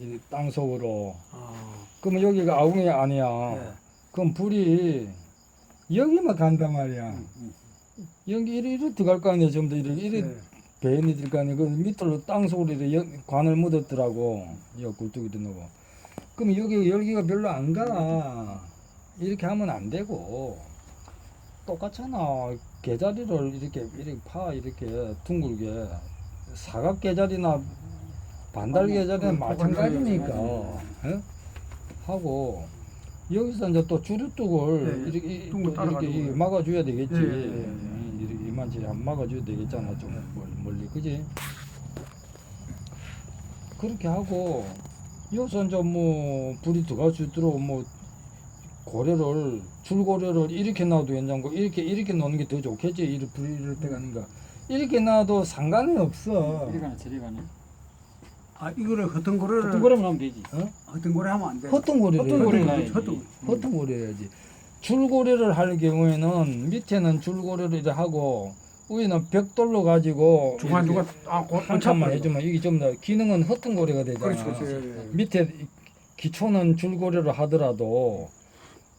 이 땅속으로. 아, 그러면 여기가 아궁이 아니야. 네. 그럼 불이 여기만 간단 말이야. 음, 음. 여기 이리 이리 들어갈 거 아니야. 전부 다 이리 이리 네. 배연이 들거 아니야. 그 밑으로 땅속으로 이렇게 연- 관을 묻었더라고. 여 굴뚝이 드나고. 그럼 여기 열기가 별로 안 가. 이렇게 하면 안 되고 똑같잖아. 개자리를 이렇게 이렇게 파 이렇게 둥글게 사각 개자리나 반달 어, 마찬가지니까 어. 예? 하고 여기서 이제 또 주류뚝을 네, 이렇게 이- 이렇게 따라가지고. 이- 막아줘야 되겠지. 네, 네, 네. 이- 이렇게 이만치 한 막아줘야 되겠잖아. 좀 멀리, 그지? 그렇게 하고 여기서 이제 뭐 불이 들어갈 수 있도록 뭐 고래를 줄고래를 이렇게 놔도 괜찮고 이렇게 이렇게 놓는 게 더 좋겠지. 이렇게 불을 때가니까 이렇게 놔도 상관이 없어. 이리 가네 저리 가네 아 이거를 어떤 거라면 하면 되지 헛던 거를 하면 안 돼. 헛던 고래를 헛던 해야지. 고래를 헛던 고래 해야지. 줄고래를 할 경우에는 밑에는 줄고래를 하고 위에는 벽돌로 가지고 중간 중간 아 고- 한참만 해주면 이게 좀 더 기능은 헛던 고래가 되잖아. 그렇지 그렇지. 예, 예. 밑에 기초는 줄고래로 하더라도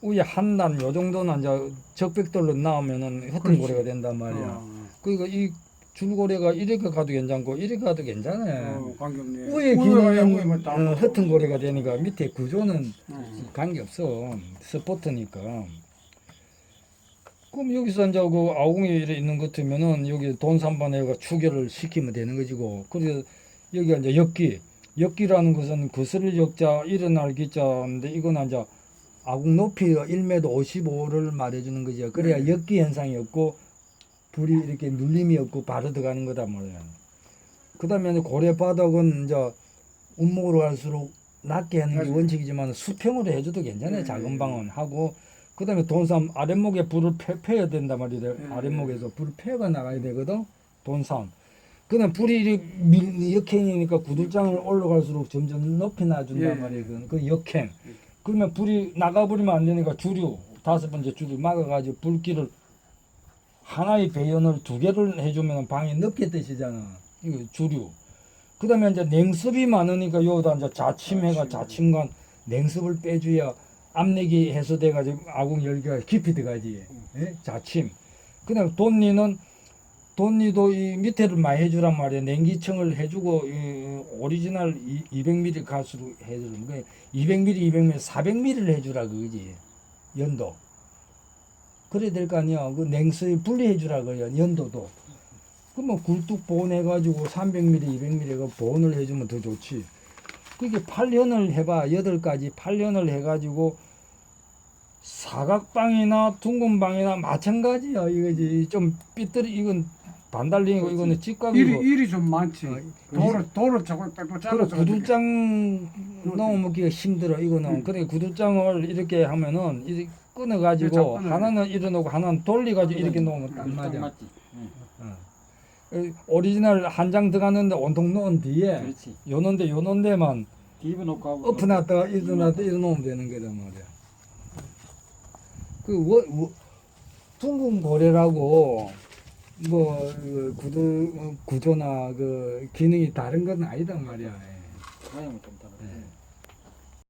위에 한 단 요 정도는 이제 적벽돌로 나오면은 헛던 그렇지. 고래가 된단 말이야. 어, 그러니까 이 줄고래가 이렇게 가도 괜찮고 이렇게 가도 괜찮아. 어, 관계없네. 기능은 위에 다 어, 헛던 고래가 되니까 밑에 구조는 어. 관계 없어. 스포트니까. 그럼 여기서 이제 그 아궁이 있는 것 같으면은 여기 돈산반에가 추결을 시키면 되는 거지고. 그래서 여기가 이제 엽기. 엽기라는 것은 거스를 역자 일어날 기자인데 이거는 이제 아궁 높이가 1m 55를 말해주는 거죠. 그래야 네. 엽기 현상이 없고 불이 이렇게 눌림이 없고 바로 들어가는 거다 말이야. 그 다음에 이제 고래 바닥은 이제 운목으로 갈수록 낮게 하는 게. 원칙이지만 수평으로 해줘도 괜찮아요. 네. 작은 방은 하고 그 다음에 돈삼 아랫목에 불을 펴, 펴야 된단 말이에요. 네. 아랫목에서 불을 펴가 나가야 되거든. 돈삼. 그다음 불이 이렇게 밀, 역행이니까 구들장을 올라갈수록 점점 높이 놔준단 예. 말이에요. 그, 그 역행. 그러면 불이 나가버리면 안 되니까 주류 다섯 번째 주류 막아가지고 불길을 하나의 배연을 두 개를 해주면 방이 넓게 뜨시잖아. 이거 주류. 그 다음에 이제 냉습이 많으니까 여기다 이제 자침해가 자침관 냉습을 빼줘야 압력이 해소돼가지고 아궁 열기가 깊이 들어가지. 예? 자침. 그 다음에 돈니는 돈니도 이 밑에를 많이 해주란 말이야. 냉기층을 해주고 이 오리지널 200mm 가수로 해주는 거야. 200mm, 200mm, 400mm를 해주라 그거지. 연도. 그래야 될 거 아니야. 그 냉수에 분리해 주라 그래요. 연도도. 그러면 굴뚝 보온해가지고 300mm, 200mm 가 보온을 해주면 더 좋지. 그게 8년을 해봐. 8가지 8년을 해가지고 사각방이나 둥근방이나 마찬가지야. 이거지. 좀 삐뚤이, 이건 반달링이고 이거는 직각이고. 일이 일이 좀 많지. 어, 도로 도로 저거 또 그래 잘라서 구들장 넣어 먹기가 힘들어 이거는 음. 그래 구들장을 이렇게 하면은 이렇게 그렇죠, 끊어가지고 끊어요. 하나는 일어놓고 하나는 돌려가지고 이렇게 음, 놓으면 딱딱 맞아 맞지 응. 어. 오리지널 한 장 들어갔는데 온통 넣은 뒤에 그렇지 요런데 요런 데만 뒤집어 놓고 하고 엎어놨다가 일어났다 일어놓으면 되는 거단 말이야 그 워, 워, 둥근 고래라고 뭐그 구두 구조나 그 기능이 다른 건 아니단 말이야 모양은 좀 다르지 네.